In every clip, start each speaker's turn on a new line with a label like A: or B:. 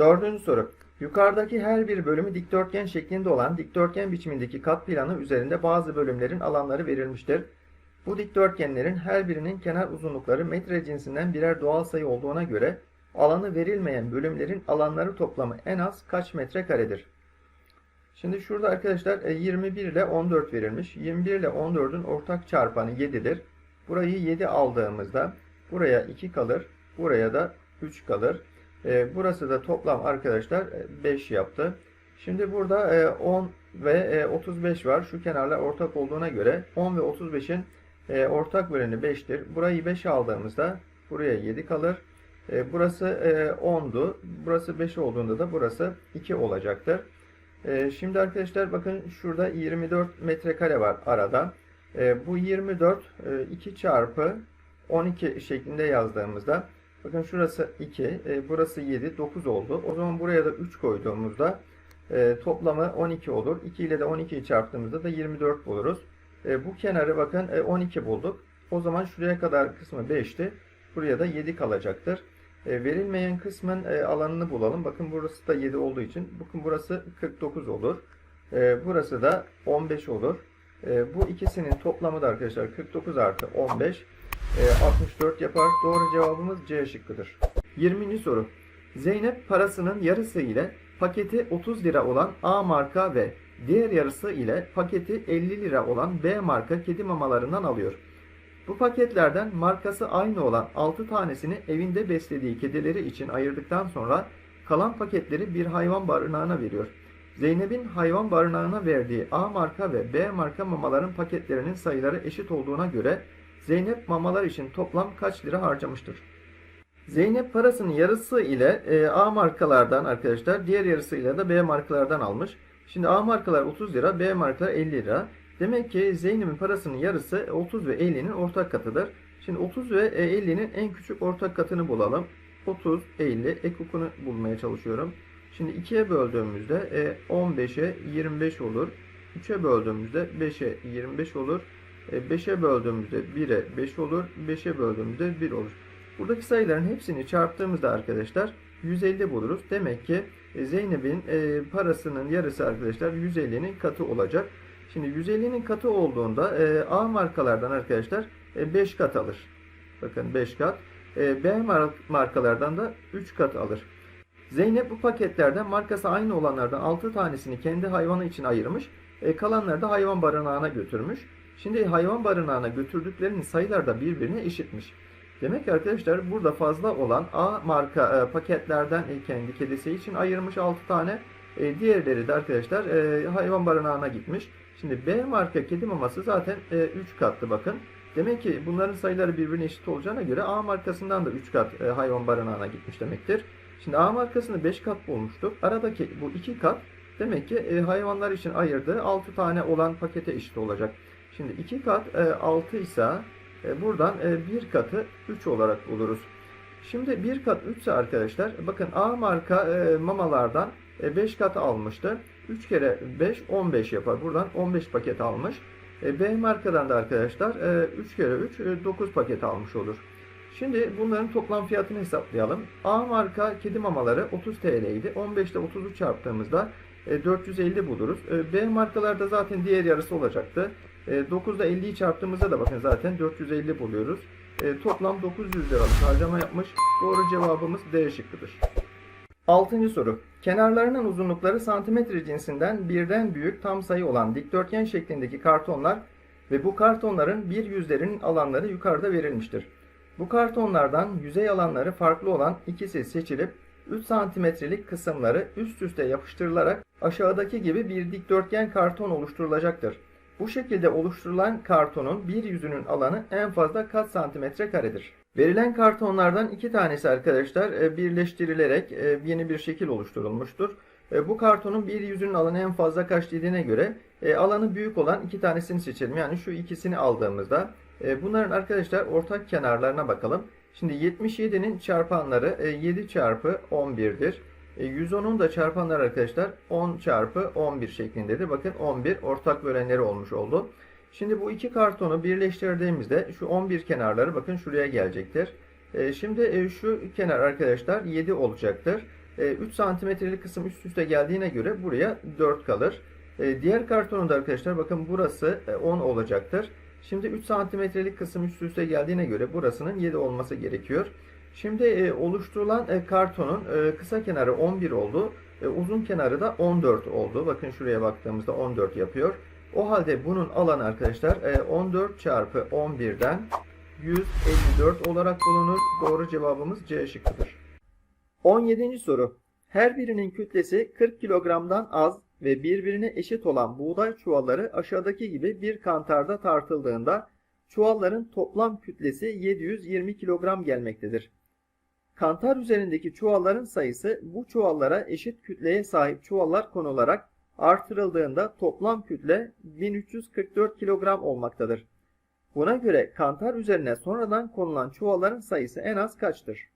A: Dördüncü soru. Yukarıdaki her bir bölümü dikdörtgen şeklinde olan dikdörtgen biçimindeki kat planı üzerinde bazı bölümlerin alanları verilmiştir. Bu dikdörtgenlerin her birinin kenar uzunlukları metre cinsinden birer doğal sayı olduğuna göre alanı verilmeyen bölümlerin alanları toplamı en az kaç metre karedir? Şimdi şurada arkadaşlar e, 21 ile 14 verilmiş. 21 ile 14'ün ortak çarpanı 7'dir. Burayı 7 aldığımızda buraya 2 kalır. Buraya da 3 kalır. E, burası da toplam arkadaşlar e, 5 yaptı. Şimdi burada e, 10 ve e, 35 var. Şu kenarlar ortak olduğuna göre 10 ve 35'in e, ortak böleni 5'tir. Burayı 5 aldığımızda buraya 7 kalır. E, burası e, 10'du. Burası 5 olduğunda da burası 2 olacaktır. E, şimdi arkadaşlar bakın şurada 24 metrekare var arada. E, bu 24 e, 2 çarpı 12 şeklinde yazdığımızda bakın şurası 2, e, burası 7, 9 oldu. O zaman buraya da 3 koyduğumuzda e, toplamı 12 olur. 2 ile de 12'yi çarptığımızda da 24 buluruz. E, bu kenarı bakın e, 12 bulduk. O zaman şuraya kadar kısmı 5'ti. Buraya da 7 kalacaktır. E, verilmeyen kısmın e, alanını bulalım. Bakın burası da 7 olduğu için. Bakın burası 49 olur. E, burası da 15 olur. E, bu ikisinin toplamı da arkadaşlar 49 artı 15 e, 64 yapar. Doğru cevabımız C şıkkıdır. 20. soru. Zeynep parasının yarısı ile paketi 30 lira olan A marka ve diğer yarısı ile paketi 50 lira olan B marka kedi mamalarından alıyor. Bu paketlerden markası aynı olan 6 tanesini evinde beslediği kedileri için ayırdıktan sonra kalan paketleri bir hayvan barınağına veriyor. Zeynep'in hayvan barınağına verdiği A marka ve B marka mamaların paketlerinin sayıları eşit olduğuna göre Zeynep mamalar için toplam kaç lira harcamıştır? Zeynep parasının yarısı ile e, A markalardan arkadaşlar diğer yarısıyla da B markalardan almış. Şimdi A markalar 30 lira, B markalar 50 lira. Demek ki Zeynep'in parasının yarısı 30 ve 50'nin ortak katıdır. Şimdi 30 ve 50'nin en küçük ortak katını bulalım. 30, 50 ekokunu bulmaya çalışıyorum. Şimdi 2'ye böldüğümüzde 15'e 25 olur. 3'e böldüğümüzde 5'e 25 olur. 5'e böldüğümüzde 1'e 5 olur. 5'e böldüğümüzde 1 olur. Buradaki sayıların hepsini çarptığımızda arkadaşlar 150 buluruz. Demek ki e, Zeynep'in e, parasının yarısı arkadaşlar 150'nin katı olacak. Şimdi 150'nin katı olduğunda e, A markalardan arkadaşlar 5 kat alır. Bakın 5 kat. B markalardan da 3 kat alır. Zeynep bu paketlerden markası aynı olanlardan 6 tanesini kendi hayvanı için ayırmış. Kalanları da hayvan barınağına götürmüş. Şimdi hayvan barınağına götürdüklerinin sayıları da birbirine eşitmiş. Demek ki arkadaşlar burada fazla olan A marka e, paketlerden e, kendi kedisi için ayırmış 6 tane. E, diğerleri de arkadaşlar e, hayvan barınağına gitmiş. Şimdi B marka kedi maması zaten e, 3 katlı bakın. Demek ki bunların sayıları birbirine eşit olacağına göre A markasından da 3 kat e, hayvan barınağına gitmiş demektir. Şimdi A markasını 5 kat bulmuştuk. Aradaki bu 2 kat demek ki e, hayvanlar için ayırdığı 6 tane olan pakete eşit olacak. Şimdi 2 kat e, 6 ise e, buradan e, bir katı 3 olarak buluruz. Şimdi bir kat 3 ise arkadaşlar bakın A marka e, mamalardan 5 kat almıştı. 3 kere 5 15 yapar. Buradan 15 paket almış. B markadan da arkadaşlar 3 kere 3 9 paket almış olur. Şimdi bunların toplam fiyatını hesaplayalım. A marka kedi mamaları 30 TL idi. 15 ile 30'u çarptığımızda 450 buluruz. B markalarda zaten diğer yarısı olacaktı. 9 ile 50'yi çarptığımızda da bakın zaten 450 buluyoruz. E, toplam 900 liralık harcama yapmış. Doğru cevabımız D şıkkıdır. 6. soru. Kenarlarının uzunlukları santimetre cinsinden birden büyük tam sayı olan dikdörtgen şeklindeki kartonlar ve bu kartonların bir yüzlerinin alanları yukarıda verilmiştir. Bu kartonlardan yüzey alanları farklı olan ikisi seçilip 3 santimetrelik kısımları üst üste yapıştırılarak aşağıdaki gibi bir dikdörtgen karton oluşturulacaktır. Bu şekilde oluşturulan kartonun bir yüzünün alanı en fazla kaç santimetre karedir? Verilen kartonlardan iki tanesi arkadaşlar e, birleştirilerek e, yeni bir şekil oluşturulmuştur. E, bu kartonun bir yüzünün alanı en fazla kaç dediğine göre alanı büyük olan iki tanesini seçelim. Yani şu ikisini aldığımızda bunların arkadaşlar ortak kenarlarına bakalım. Şimdi 77'nin çarpanları 7 çarpı 11'dir. 110'un da çarpanlar arkadaşlar 10 çarpı 11 şeklindedir. Bakın 11 ortak bölenleri olmuş oldu. Şimdi bu iki kartonu birleştirdiğimizde şu 11 kenarları bakın şuraya gelecektir. Şimdi şu kenar arkadaşlar 7 olacaktır. E, 3 santimetrelik kısım üst üste geldiğine göre buraya 4 kalır. E, diğer kartonunda arkadaşlar bakın burası e, 10 olacaktır. Şimdi 3 santimetrelik kısım üst üste geldiğine göre burasının 7 olması gerekiyor. Şimdi e, oluşturulan e, kartonun e, kısa kenarı 11 oldu. E, uzun kenarı da 14 oldu. Bakın şuraya baktığımızda 14 yapıyor. O halde bunun alanı arkadaşlar e, 14 çarpı 11'den 154 olarak bulunur. Doğru cevabımız C şıkkıdır. 17. soru. Her birinin kütlesi 40 kilogramdan az ve birbirine eşit olan buğday çuvalları aşağıdaki gibi bir kantarda tartıldığında çuvalların toplam kütlesi 720 kilogram gelmektedir. Kantar üzerindeki çuvalların sayısı bu çuvallara eşit kütleye sahip çuvallar konularak artırıldığında toplam kütle 1344 kilogram olmaktadır. Buna göre kantar üzerine sonradan konulan çuvalların sayısı en az kaçtır?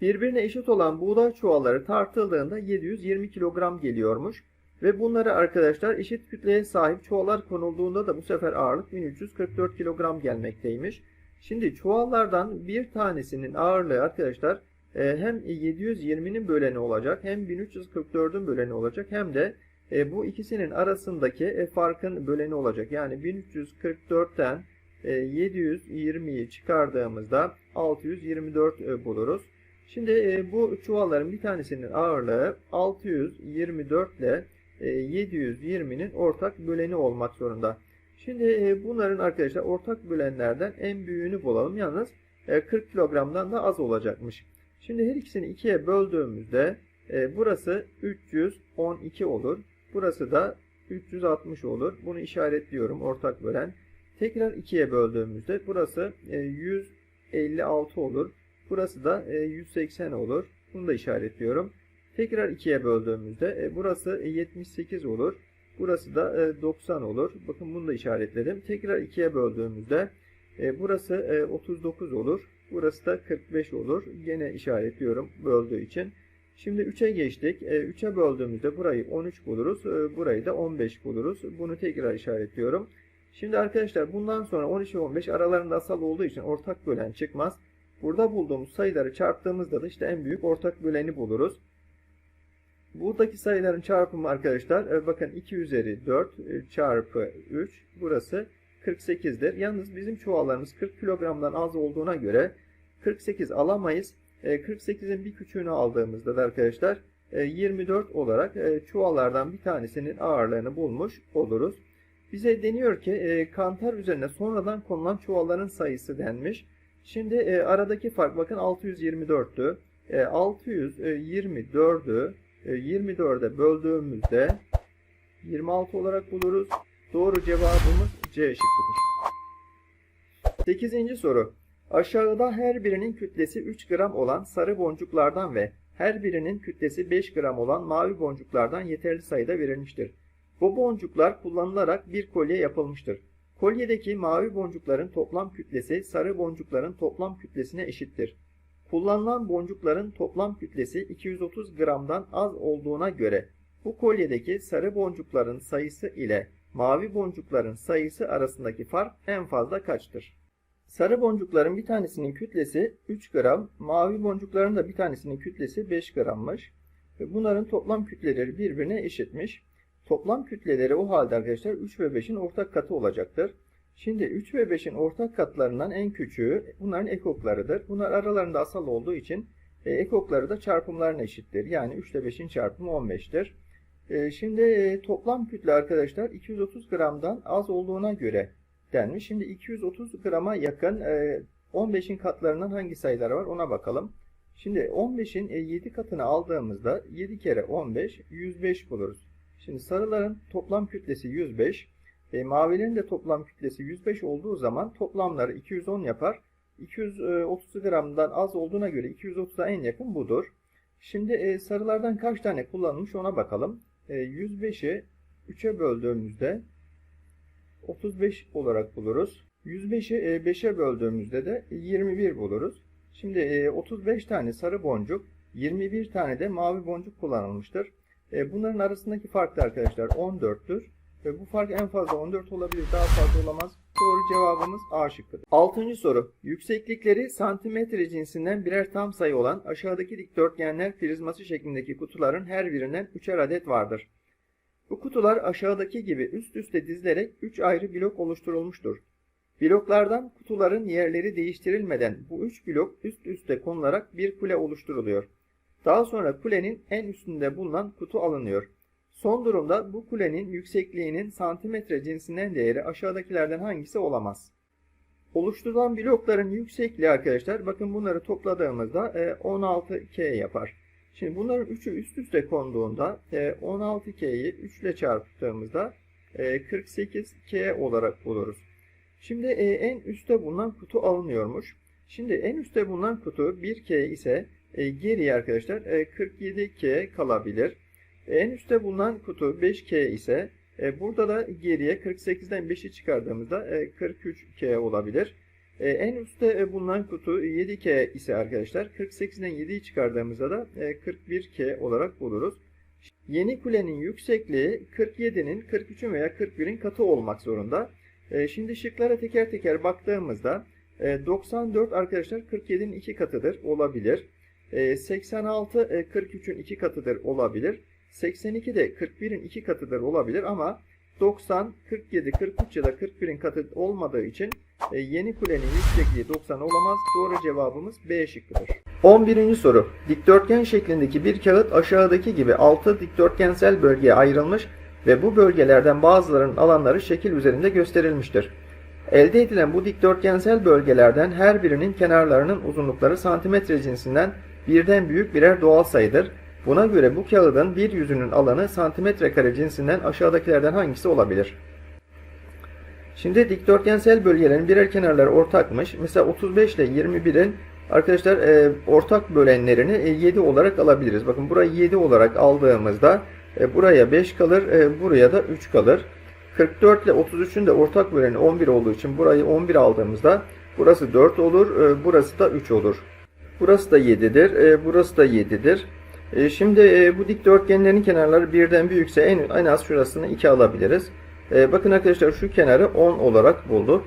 A: Birbirine eşit olan buğday çuvalları tartıldığında 720 kilogram geliyormuş ve bunları arkadaşlar eşit kütleye sahip çuvallar konulduğunda da bu sefer ağırlık 1344 kilogram gelmekteymiş. Şimdi çuvallardan bir tanesinin ağırlığı arkadaşlar hem 720'nin böleni olacak hem 1344'ün böleni olacak hem de e, bu ikisinin arasındaki e, farkın böleni olacak. Yani 1344'ten 720'yi çıkardığımızda 624 buluruz. Şimdi bu çuvalların bir tanesinin ağırlığı 624 ile 720'nin ortak böleni olmak zorunda. Şimdi bunların arkadaşlar ortak bölenlerden en büyüğünü bulalım. Yalnız 40 kilogramdan da az olacakmış. Şimdi her ikisini ikiye böldüğümüzde burası 312 olur. Burası da 360 olur. Bunu işaretliyorum ortak bölen. Tekrar ikiye böldüğümüzde burası 156 olur. Burası da 180 olur. Bunu da işaretliyorum. Tekrar ikiye böldüğümüzde burası 78 olur. Burası da 90 olur. Bakın bunu da işaretledim. Tekrar ikiye böldüğümüzde burası 39 olur. Burası da 45 olur. Gene işaretliyorum böldüğü için. Şimdi 3'e geçtik. 3'e böldüğümüzde burayı 13 buluruz. Burayı da 15 buluruz. Bunu tekrar işaretliyorum. Şimdi arkadaşlar bundan sonra 13 ve 15 aralarında asal olduğu için ortak bölen çıkmaz. Burada bulduğumuz sayıları çarptığımızda da işte en büyük ortak böleni buluruz. Buradaki sayıların çarpımı arkadaşlar bakın 2 üzeri 4 çarpı 3 burası 48'dir. Yalnız bizim çuvallarımız 40 kilogramdan az olduğuna göre 48 alamayız. 48'in bir küçüğünü aldığımızda da arkadaşlar 24 olarak çuvallardan bir tanesinin ağırlığını bulmuş oluruz. Bize deniyor ki kantar üzerine sonradan konulan çuvalların sayısı denmiş. Şimdi aradaki fark bakın 624'tü. 624'ü 24'e böldüğümüzde 26 olarak buluruz. Doğru cevabımız C şıkkıdır. 8. soru. Aşağıda her birinin kütlesi 3 gram olan sarı boncuklardan ve her birinin kütlesi 5 gram olan mavi boncuklardan yeterli sayıda verilmiştir. Bu boncuklar kullanılarak bir kolye yapılmıştır. Kolyedeki mavi boncukların toplam kütlesi sarı boncukların toplam kütlesine eşittir. Kullanılan boncukların toplam kütlesi 230 gramdan az olduğuna göre bu kolyedeki sarı boncukların sayısı ile mavi boncukların sayısı arasındaki fark en fazla kaçtır? Sarı boncukların bir tanesinin kütlesi 3 gram, mavi boncukların da bir tanesinin kütlesi 5 grammış. Ve bunların toplam kütleleri birbirine eşitmiş. Toplam kütleleri o halde arkadaşlar 3 ve 5'in ortak katı olacaktır. Şimdi 3 ve 5'in ortak katlarından en küçüğü bunların ekoklarıdır. Bunlar aralarında asal olduğu için e, ekokları da çarpımlarına eşittir. Yani 3 ile 5'in çarpımı 15'tir. E, şimdi e, toplam kütle arkadaşlar 230 gramdan az olduğuna göre denmiş. Şimdi 230 grama yakın 15'in katlarından hangi sayılar var ona bakalım. Şimdi 15'in 7 katını aldığımızda 7 kere 15 105 buluruz. Şimdi sarıların toplam kütlesi 105. E, mavilerin de toplam kütlesi 105 olduğu zaman toplamları 210 yapar. 230 gramdan az olduğuna göre 230'a en yakın budur. Şimdi e, sarılardan kaç tane kullanılmış ona bakalım. E, 105'i 3'e böldüğümüzde 35 olarak buluruz. 105'i 5'e böldüğümüzde de 21 buluruz. Şimdi 35 tane sarı boncuk, 21 tane de mavi boncuk kullanılmıştır. Bunların arasındaki fark da arkadaşlar 14'tür. Bu fark en fazla 14 olabilir, daha fazla olamaz. Doğru cevabımız A şıkkıdır. Altıncı soru. Yükseklikleri santimetre cinsinden birer tam sayı olan aşağıdaki dikdörtgenler prizması şeklindeki kutuların her birinden üçer adet vardır. Bu kutular aşağıdaki gibi üst üste dizilerek 3 ayrı blok oluşturulmuştur. Bloklardan kutuların yerleri değiştirilmeden bu 3 blok üst üste konularak bir kule oluşturuluyor. Daha sonra kulenin en üstünde bulunan kutu alınıyor. Son durumda bu kulenin yüksekliğinin santimetre cinsinden değeri aşağıdakilerden hangisi olamaz? Oluşturulan blokların yüksekliği arkadaşlar bakın bunları topladığımızda e, 16K yapar. Şimdi bunların üçü üst üste konduğunda e, 16K'yi 3 ile çarptığımızda e, 48K olarak buluruz. Şimdi e, en üstte bulunan kutu alınıyormuş. Şimdi en üstte bulunan kutu 1K ise e, geriye arkadaşlar e, 47K kalabilir. En üstte bulunan kutu 5K ise e, burada da geriye 48'den 5'i çıkardığımızda e, 43K olabilir. E, en üstte e, bulunan kutu 7K ise arkadaşlar 48'den 7'yi çıkardığımızda da e, 41K olarak buluruz. Yeni kulenin yüksekliği 47'nin 43'ün veya 41'in katı olmak zorunda. E, Şimdi şıklara teker teker baktığımızda e, 94 arkadaşlar 47'nin 2 katıdır olabilir. E, 86 e, 43'ün 2 katıdır olabilir. 82 de 41'in 2 katıdır olabilir ama 90, 47, 43 ya da 41'in katı olmadığı için e, yeni kulenin yüksekliği 90 olamaz. Doğru cevabımız B şıkkıdır. 11. soru. Dikdörtgen şeklindeki bir kağıt aşağıdaki gibi 6 dikdörtgensel bölgeye ayrılmış ve bu bölgelerden bazılarının alanları şekil üzerinde gösterilmiştir. Elde edilen bu dikdörtgensel bölgelerden her birinin kenarlarının uzunlukları santimetre cinsinden birden büyük birer doğal sayıdır. Buna göre bu kağıdın bir yüzünün alanı santimetre kare cinsinden aşağıdakilerden hangisi olabilir? Şimdi dikdörtgensel bölgelerin birer kenarları ortakmış. Mesela 35 ile 21'in arkadaşlar e, ortak bölenlerini e, 7 olarak alabiliriz. Bakın burayı 7 olarak aldığımızda e, buraya 5 kalır, e, buraya da 3 kalır. 44 ile 33'ün de ortak böleni 11 olduğu için burayı 11 aldığımızda burası 4 olur, e, burası da 3 olur. Burası da 7'dir, e, burası da 7'dir. E, Şimdi e, bu dikdörtgenlerin kenarları birden büyükse en, en az şurasını 2 alabiliriz. E, Bakın arkadaşlar şu kenarı 10 olarak bulduk.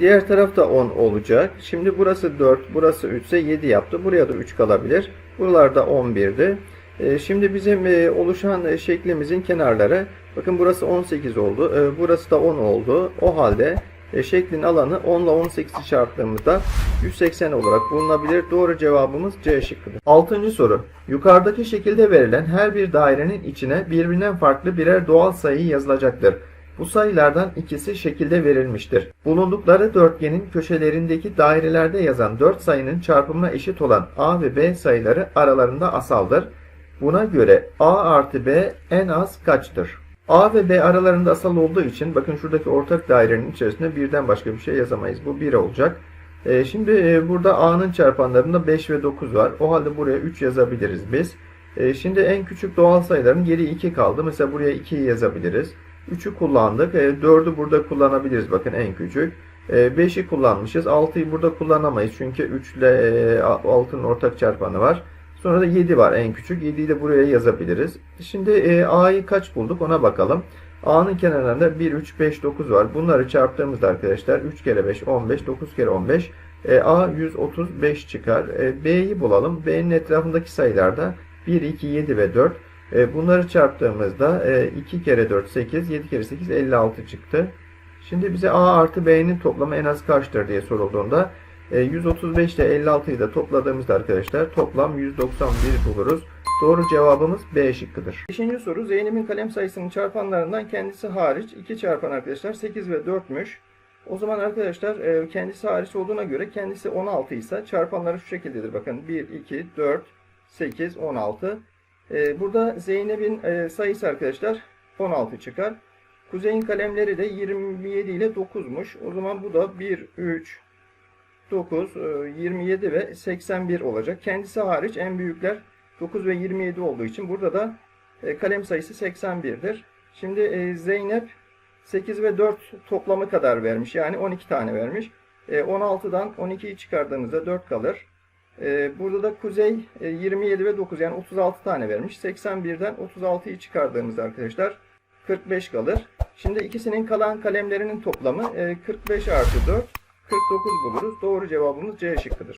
A: Diğer taraf da 10 olacak. Şimdi burası 4, burası 3 ise 7 yaptı. Buraya da 3 kalabilir. Buralarda 11'di. E, Şimdi bizim oluşan şeklimizin kenarları bakın burası 18 oldu. Burası da 10 oldu. O halde şeklin alanı 10 ile 18'i çarptığımızda 180 olarak bulunabilir. Doğru cevabımız C şıkkıdır. 6. soru. Yukarıdaki şekilde verilen her bir dairenin içine birbirinden farklı birer doğal sayı yazılacaktır. Bu sayılardan ikisi şekilde verilmiştir. Bulundukları dörtgenin köşelerindeki dairelerde yazan 4 sayının çarpımına eşit olan A ve B sayıları aralarında asaldır. Buna göre A artı B en az kaçtır? A ve B aralarında asal olduğu için bakın şuradaki ortak dairenin içerisinde birden başka bir şey yazamayız. Bu 1 olacak. Ee, şimdi e, burada A'nın çarpanlarında 5 ve 9 var. O halde buraya 3 yazabiliriz biz. Ee, şimdi en küçük doğal sayıların geri 2 kaldı. Mesela buraya 2'yi yazabiliriz. 3'ü kullandık. E, 4'ü burada kullanabiliriz. Bakın en küçük. E, 5'i kullanmışız. 6'yı burada kullanamayız. Çünkü 3 ile e, 6'nın ortak çarpanı var. Sonra da 7 var en küçük. 7'yi de buraya yazabiliriz. Şimdi e, A'yı kaç bulduk ona bakalım. A'nın kenarlarında 1, 3, 5, 9 var. Bunları çarptığımızda arkadaşlar 3 kere 5, 15, 9 kere 15. E, A 135 çıkar. E, B'yi bulalım. B'nin etrafındaki sayılarda 1, 2, 7 ve 4. E, bunları çarptığımızda e, 2 kere 4, 8, 7 kere 8, 56 çıktı. Şimdi bize A artı B'nin toplamı en az kaçtır diye sorulduğunda 135 ile 56'yı da topladığımızda arkadaşlar toplam 191 buluruz. Doğru cevabımız B şıkkıdır. Beşinci soru Zeynep'in kalem sayısının çarpanlarından kendisi hariç 2 çarpan arkadaşlar 8 ve 4'müş. O zaman arkadaşlar e, kendisi hariç olduğuna göre kendisi 16 ise çarpanları şu şekildedir. Bakın 1, 2, 4, 8, 16. E, Burada Zeynep'in e, sayısı arkadaşlar 16 çıkar. Kuzey'in kalemleri de 27 ile 9'muş. O zaman bu da 1, 3, 9, e, 27 ve 81 olacak. Kendisi hariç en büyükler 9 ve 27 olduğu için burada da e, kalem sayısı 81'dir. Şimdi e, Zeynep 8 ve 4 toplamı kadar vermiş. Yani 12 tane vermiş. E, 16'dan 12'yi çıkardığımızda 4 kalır. E, burada da Kuzey e, 27 ve 9 yani 36 tane vermiş. 81'den 36'yı çıkardığımızda arkadaşlar 45 kalır. Şimdi ikisinin kalan kalemlerinin toplamı e, 45 artı 4, 49 buluruz. Doğru cevabımız C şıkkıdır.